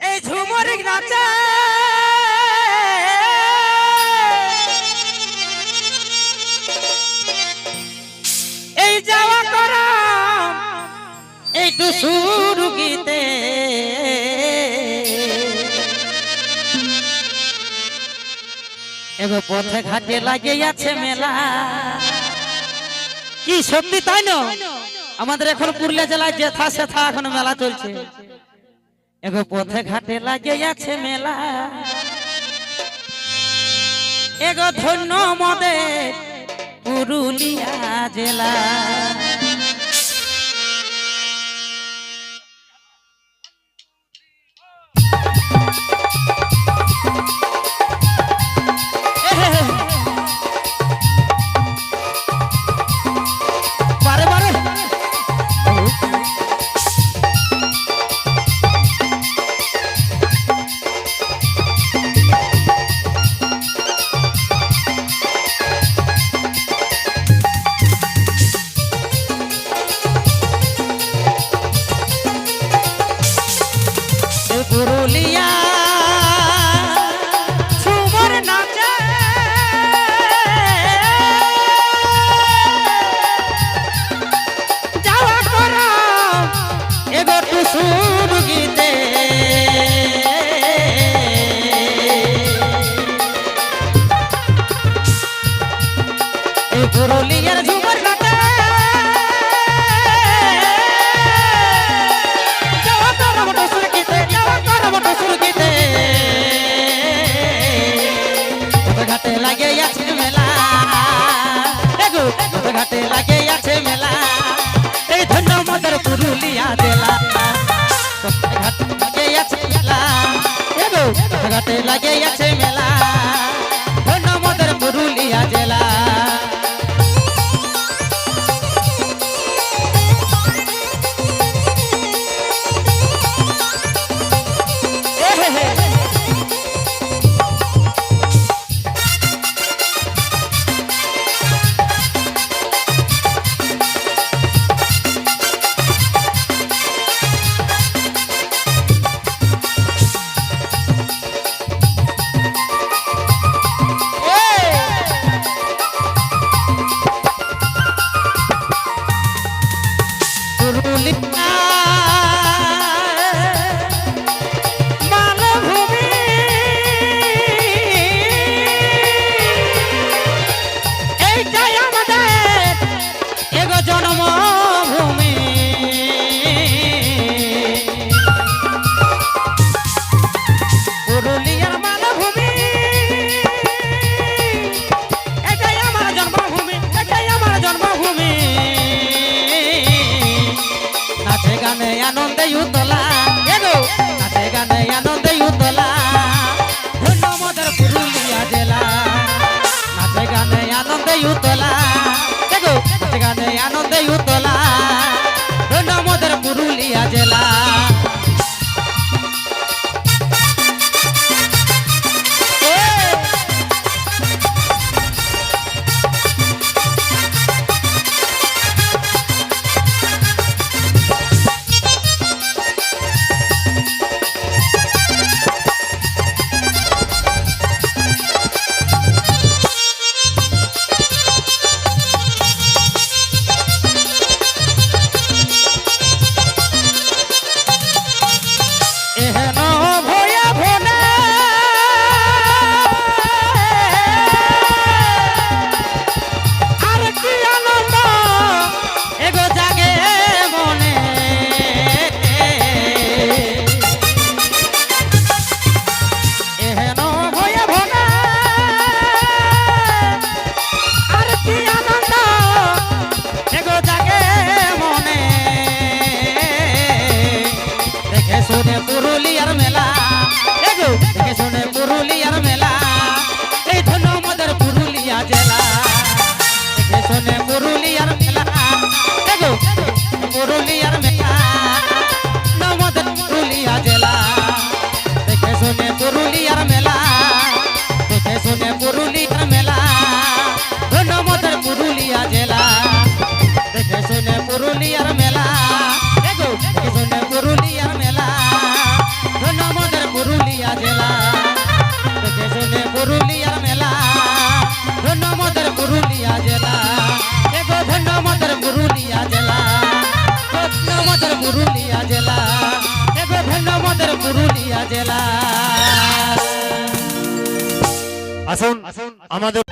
এই ঝুমর নাচা। এই যাওয়া করা এই টুসুর গীতে। এগো পথে ঘাটে লাগিয়ে আছে মেলা। কি সত্যি তাই না? আমাদের এখন পুরুলিয়া জেলায় যেথা সেথা এখন মেলা চলছে। এগো পথে ঘাটে লাগে আছে মেলা। এগো ধন্য মদে পুরুলিয়া জেলা। ঘাটে লাগিয়েছে মেলা। আসুন আমাদের